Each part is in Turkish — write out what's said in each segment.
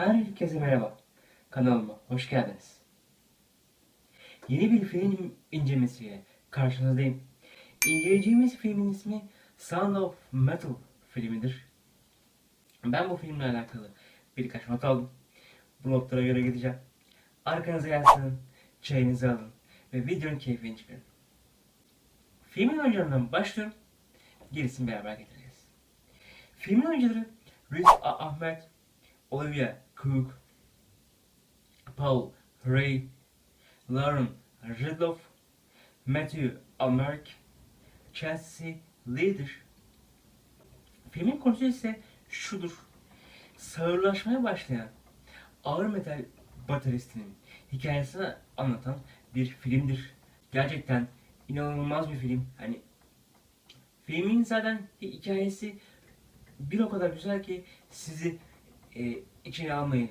Herkese merhaba. Kanalıma hoş geldiniz. Yeni bir film incelemesiyle karşınızdayım. İnceleyeceğimiz filmin ismi Sound of Metal filmidir. Ben bu filmle alakalı birkaç not aldım. Bu notlara göre gideceğim. Arkanıza yaslanın, çayınızı alın ve videonun keyfini çıkarın. Filmin oyuncularından başlıyorum. Gerisini beraber getireceğiz. Filmin oyuncuları Riz Ahmed, Olivia Cook, Paul Ray, Lauren Ridloff, Matthew Almeric, Chelsea Leader. Filmin konusu ise şudur. Sağırlaşmaya başlayan ağır metal bateristinin hikayesini anlatan bir filmdir. Gerçekten inanılmaz bir film. Hani filmin zaten hikayesi bir o kadar güzel ki sizi e, içine almayı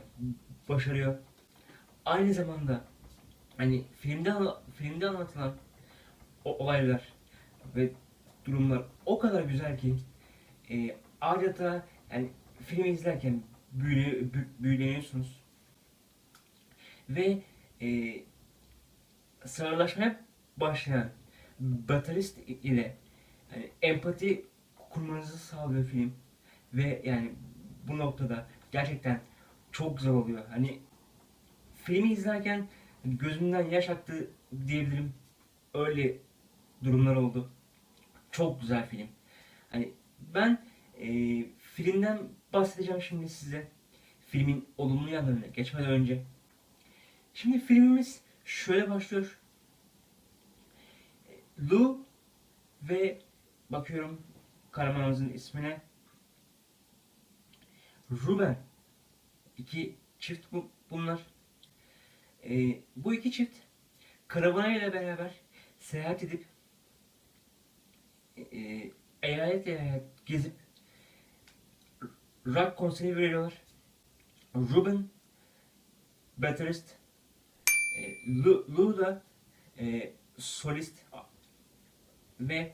başarıyor. Aynı zamanda hani filmde filmde anlatılan o olaylar ve durumlar o kadar güzel ki e, adeta yani filmi izlerken büyüle, bü- büyüleniyorsunuz ve e, sağırlaşmaya başlayan baterist ile yani empati kurmanızı sağlıyor film ve yani bu noktada gerçekten çok güzel oluyor. Hani filmi izlerken gözümden yaş aktı diyebilirim. Öyle durumlar oldu. Çok güzel film. Hani ben e, filmden bahsedeceğim şimdi size. Filmin olumlu yanlarına geçmeden önce. Şimdi filmimiz şöyle başlıyor. Lou ve bakıyorum kahramanımızın ismine Ruben. İki çift bu, bunlar. Ee, bu iki çift karavanıyla beraber seyahat edip e, eyalet eyalet gezip rock konseri veriyorlar. Ruben baterist e, Lou, Lou da e, solist ve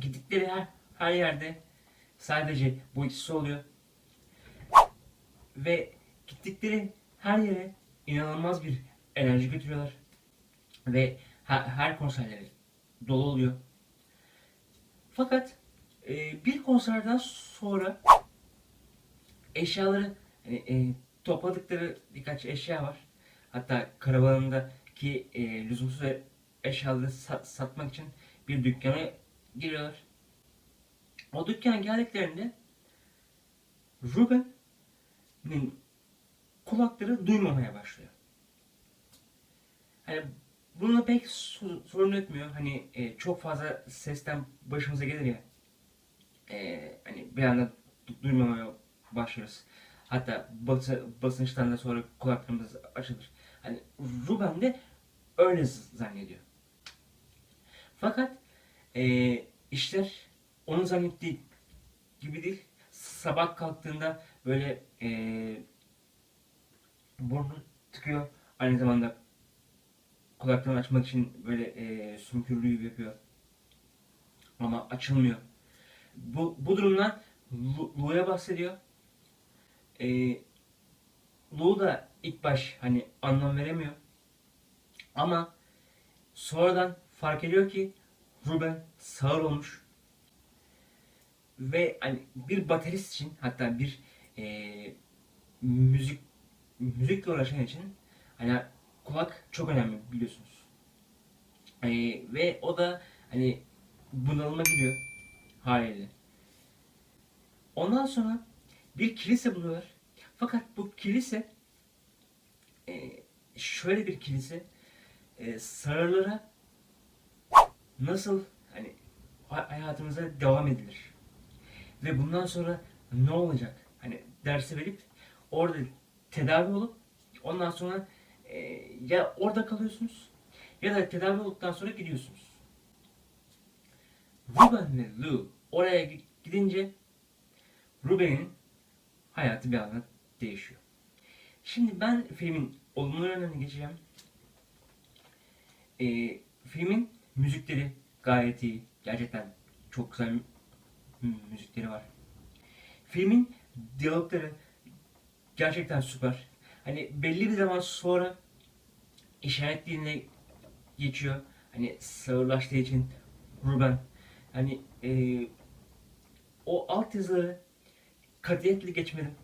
gittikleri her, her yerde sadece bu ikisi oluyor ve gittikleri her yere inanılmaz bir enerji götürüyorlar ve her, konserleri dolu oluyor. Fakat e, bir konserden sonra eşyaları hani, e, topladıkları birkaç eşya var. Hatta karavanındaki e, lüzumsuz eşyaları sat- satmak için bir dükkana giriyorlar. O dükkana geldiklerinde Ruben'in kulakları duymamaya başlıyor. Hani bununla pek sorun etmiyor. Hani e, çok fazla sesten başımıza gelir ya. E, hani bir anda du- duymamaya başlarız. Hatta bası, basınçtan da sonra kulaklarımız açılır. Hani Ruben de öyle zannediyor. Fakat e, işler onun zannettiği gibi değil. Sabah kalktığında böyle e, burnu tıkıyor. Aynı zamanda kulaklarını açmak için böyle e, sümkürlüğü yapıyor. Ama açılmıyor. Bu, bu durumdan Lu- Lu'ya bahsediyor. E, Lu da ilk baş hani anlam veremiyor. Ama sonradan fark ediyor ki Ruben sağır olmuş. Ve hani bir baterist için hatta bir e, müzik müzikle uğraşan için hani kulak çok önemli biliyorsunuz. E, ve o da hani bunalıma giriyor haliyle. Ondan sonra bir kilise buluyorlar. Fakat bu kilise e, şöyle bir kilise e, sağırlara nasıl hani ha- hayatımıza devam edilir ve bundan sonra ne olacak hani dersi verip orada tedavi olup ondan sonra e, ya orada kalıyorsunuz ya da tedavi olduktan sonra gidiyorsunuz. Ruben ve Lou oraya gi- gidince Ruben'in hayatı bir anda değişiyor. Şimdi ben filmin olumlu yönlerine geçeceğim. E, filmin müzikleri gayet iyi. Gerçekten çok güzel mü- müzikleri var. Filmin diyalogları gerçekten süper. Hani belli bir zaman sonra işaret diline geçiyor. Hani sağırlaştığı için Ruben. Hani e, o alt yazıları katiyetle geçmedim.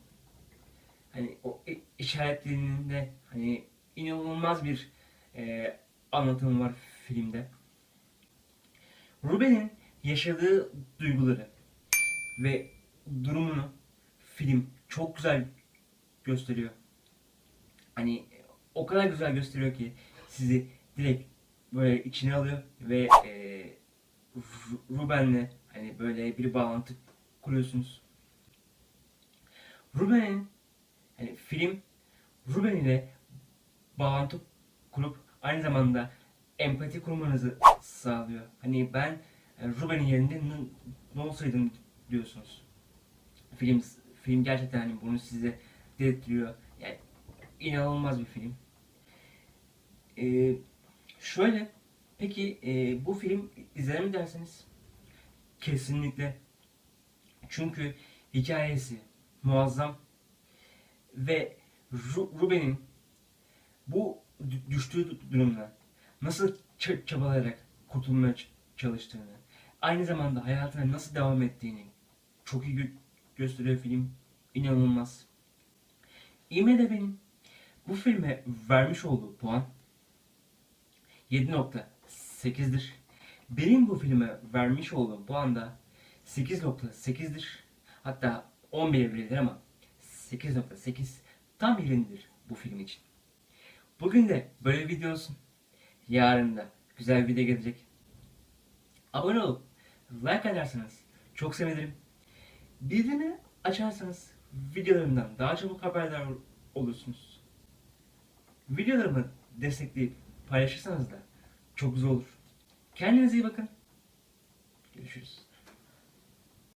Hani o işaret dilinde hani inanılmaz bir e, anlatım var filmde. Ruben'in yaşadığı duyguları ve durumunu film çok güzel gösteriyor. Hani o kadar güzel gösteriyor ki sizi direkt böyle içine alıyor ve e, Ru- Ruben'le hani böyle bir bağlantı kuruyorsunuz. Ruben'in hani film Ruben ile bağlantı kurup aynı zamanda empati kurmanızı sağlıyor. Hani ben e, Ruben'in yerinde ne olsaydım diyorsunuz. Film film gerçekten hani bunu size dedirtiyor. Yani inanılmaz bir film. Ee, şöyle peki e, bu film izler mi derseniz kesinlikle çünkü hikayesi muazzam ve Ru- Ruben'in bu dü- düştüğü durumda nasıl çabalayarak kurtulmaya çalıştığını, aynı zamanda hayatına nasıl devam ettiğini çok iyi gö- gösteriyor film. İnanılmaz. IMDb'nin bu filme vermiş olduğu puan 7.8'dir. Benim bu filme vermiş olduğum puan da 8.8'dir. Hatta 11 biridir ama 8.8 tam yerindedir bu film için. Bugün de böyle video olsun. Yarın da güzel bir video gelecek. Abone olup like atarsanız çok sevinirim. Bildirimleri açarsanız videolarımdan daha çabuk haberdar olursunuz. Videolarımı destekleyip paylaşırsanız da çok güzel olur. Kendinize iyi bakın. Görüşürüz.